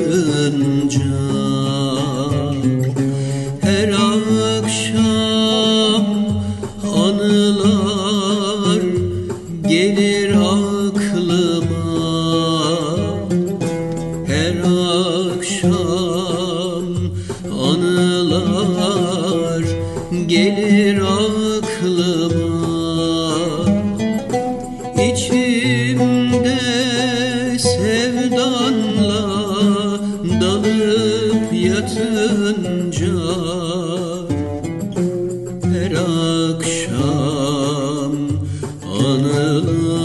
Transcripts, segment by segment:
bakınca Her akşam anılar gelir aklıma. Her akşam anılar gelir aklıma canını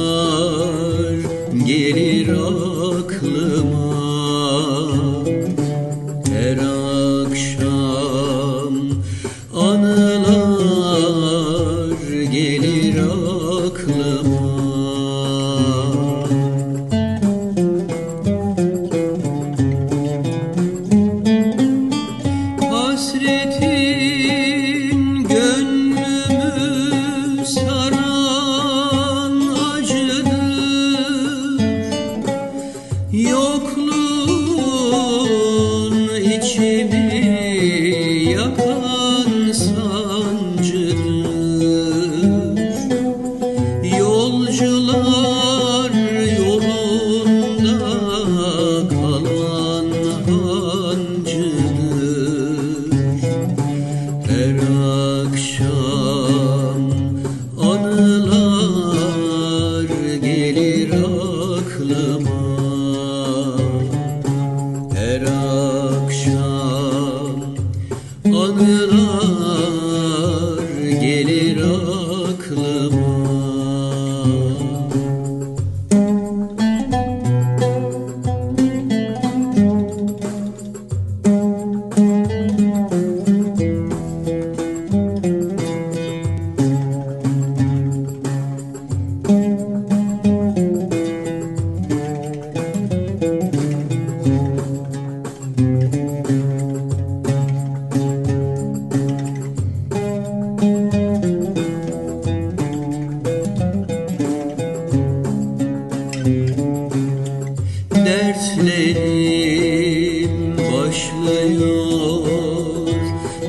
Hasretim başlıyor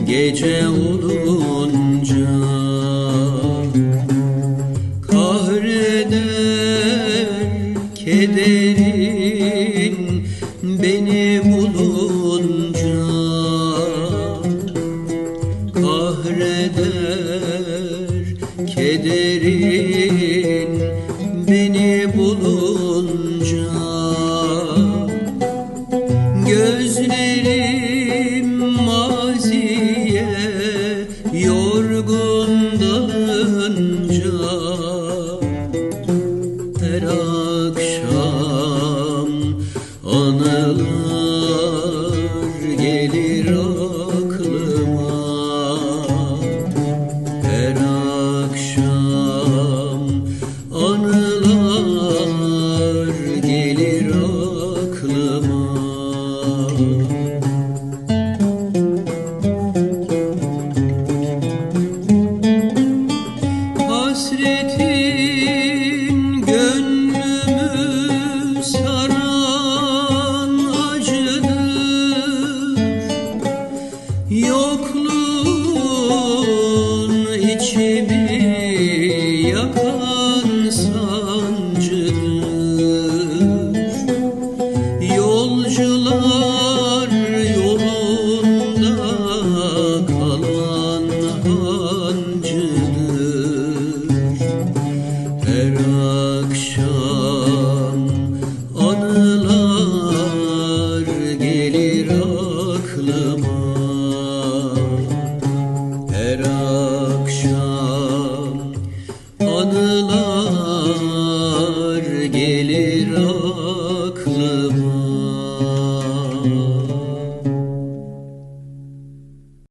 gece olunca. Kahreder keder Oh.